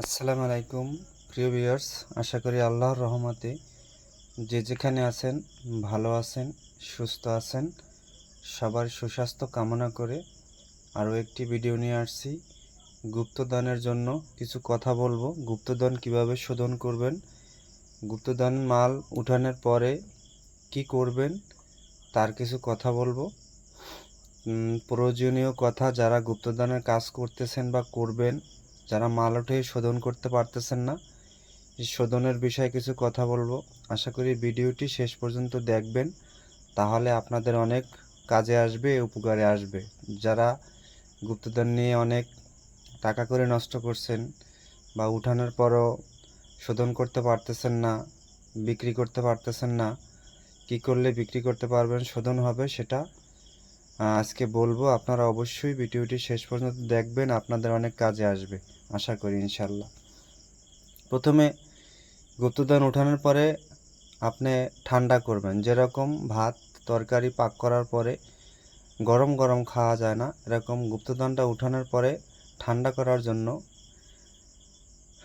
আসসালামু আলাইকুম, প্রিয় ভিউয়ার্স। আশা করি আল্লাহর রহমতে যে যেখানে আছেন, ভালো আছেন, সুস্থ আছেন, সবার সুস্বাস্থ্য কামনা করে আরও একটি ভিডিও নিয়ে আসছি। গুপ্তদানের জন্য কিছু কথা বলব। গুপ্তদান কীভাবে শোধন করবেন? গুপ্তদান মাল উঠানোর পরে কি করবেন? তার কিছু কথা বলব। প্রয়োজনীয় কথা যারা গুপ্তদানের কাজ করতেছেন বা করবেন যারা মাল উঠে শোধন করতে পারতেছেন না শোধনের বিষয়ে কিছু কথা বলব। আশা করি ভিডিওটি শেষ পর্যন্ত দেখবেন, তাহলে আপনাদের অনেক কাজে আসবে, উপকারে আসবে। যারা গুপ্তদান নিয়ে অনেক টাকা করে নষ্ট করছেন বা উঠানোর পরও শোধন করতে পারতেছেন না, বিক্রি করতে পারতেছেন না, কি করলে বিক্রি করতে পারবেন, শোধন হবে সেটা আজকে বলব, আপনারা অবশ্যই ভিডিওটি শেষ পর্যন্ত দেখবেন, আপনাদের অনেক কাজে আসবে, আশা করি ইনশাল্লাহ প্রথমে গুপ্তদান ওঠানোর পরে আপনি ঠান্ডা করবেন, যেরকম ভাত তরকারি পাক করার পরে গরম গরম খাওয়া যায় না, এরকম গুপ্তদানটা উঠানোর পরে ঠান্ডা করার জন্য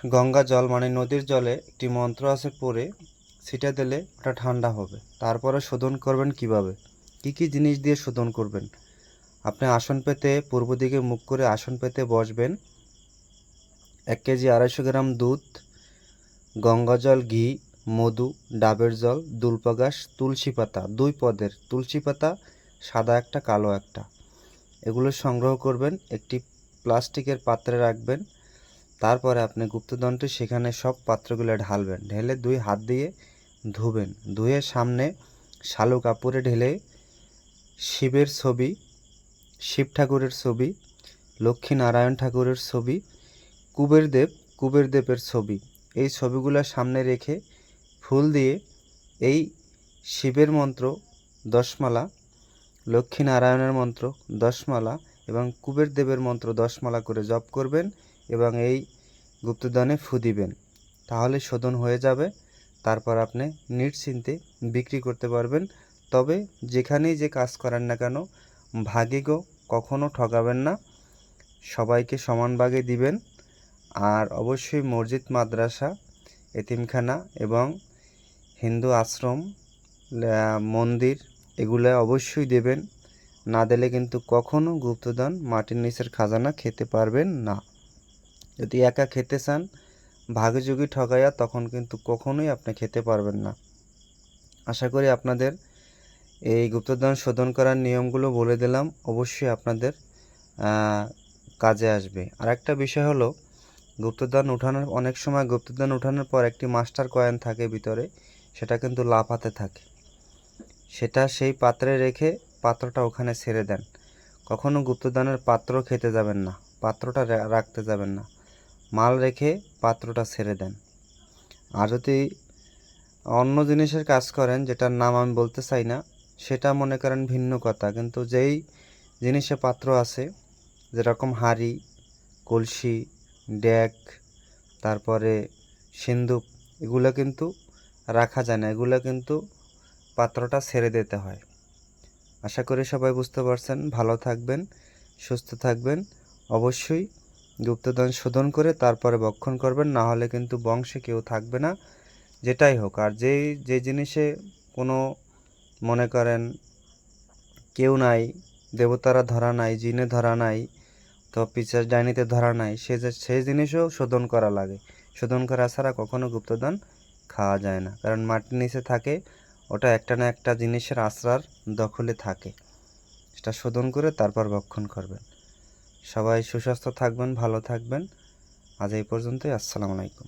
গঙ্গা জল মানে নদীর জলে একটি মন্ত্র আছে পরে ছিটা দিলে ওটা ঠান্ডা হবে। তারপরে শোধন করবেন কীভাবে? কি কি জিনিস দিয়ে শোধন করবেন? আপনি আসন পেতে, পূর্ব দিকে মুখ করে আসন পেতে বসবেন। এক কেজি আড়াইশো গ্রাম দুধ, গঙ্গা জল, ঘি, মধু, ডাবের জল দুলপাগাস তুলসী পাতা, দুই পদের তুলসী পাতা, সাদা একটা, কালো একটা। এগুলো সংগ্রহ করবেন, একটি প্লাস্টিকের পাত্রে রাখবেন। তারপরে আপনি গুপ্তদণ্ডটি সেখানে সব পাত্রগুলো ঢালবেন। ঢেলে দুই হাত দিয়ে ধুবেন। ধুয়ে সামনে শালু কাপড়ে ঢেলে শিবের ছবি, শিব ঠাকুরের ছবি লক্ষ্মী নারায়ণ ঠাকুরের ছবি কুবের দেব কুবের দেবের ছবি। এই ছবিগুলো সামনে রেখে ফুল দিয়ে এই শিবের মন্ত্র দশমালা লক্ষ্মী নারায়ণের মন্ত্র দশমালা এবং কুবের দেবের মন্ত্র দশমালা করে জপ করবেন এবং এই গুপ্তদানে ফু দিবেন। তাহলে শোধন হয়ে যাবে। তারপর আপনি নিশ্চিন্তে বিক্রি করতে পারবেন। তবে যেখানেই যে কাজ করেন না কেন, ভাগে গো কখনও ঠকাবেন না। সবাইকে সমান ভাগে দিবেন। আর অবশ্যই মসজিদ, মাদ্রাসা, এতিমখানা এবং হিন্দু আশ্রম মন্দির এগুলো অবশ্যই দেবেন। না দিলে কিন্তু কখনো গুপ্তদান মাটির নিচের খাজানা খেতে পারবেন না। যদি একা খেতে চান, ভাগযোগী ঠকাইয়া তখন কিন্তু কখনোই আপনি খেতে পারবেন না। আশা করি আপনাদের এই গুপ্তদান শোধন করার নিয়মগুলো বলে দিলাম, অবশ্যই আপনাদের কাজে আসবে। আর একটা বিষয় হলো গুপ্তদান উঠানোর, অনেক সময় গুপ্তদান উঠানোর পর একটি মাস্টার কয়েন থাকে ভিতরে, সেটা কিন্তু লাফাতে থাকে। সেটা সেই পাত্রে রেখে পাত্রটা ওখানে ছেড়ে দেন। কখনো গুপ্তদানের পাত্র খেতে যাবেন না, পাত্রটা রাখতে যাবেন না। মাল রেখে পাত্রটা ছেড়ে দেন। আর যদি অন্য জিনিসের কাজ করেন, যেটার নাম আমি বলতে চাই না সেটা মনে করেন ভিন্ন কথা। কিন্তু যেই জিনিসে পাত্র আছে, যেরকম হাঁড়ি, কলসি ড্যাক তারপরে সিন্দুক, এগুলো কিন্তু রাখা যায় না। এগুলো কিন্তু পাত্রটা ছেড়ে দিতে হয়। আশা করি সবাই বুঝতে পারছেন। ভালো থাকবেন, সুস্থ থাকবেন। অবশ্যই গুপ্তধন শোধন করে তারপরে বক্ষণ করবেন, না হলে কিন্তু বংশে কেউ থাকবে না, যেটাই হোক। আর যেই, যে জিনিসে কোনো মনে করেন, কেউ নাই, দেবতারা ধরা নাই, জিনে ধরা নাই, তো পিচার ডাইনিতে ধরা নাই, সে সেই জিনিসও শোধন করা লাগে। শোধন করা ছাড়া কখনো গুপ্তদান খাওয়া যায় না। কারণ মাটির নিচে থাকে, ওটা একটা না একটা জিনিসের আশ্রার দখলে থাকে। সেটা শোধন করে তারপর ভক্ষণ করবেন। সবাই সুস্বাস্থ্য থাকবেন, ভালো থাকবেন। আজ এই পর্যন্তই। আসসালামু আলাইকুম।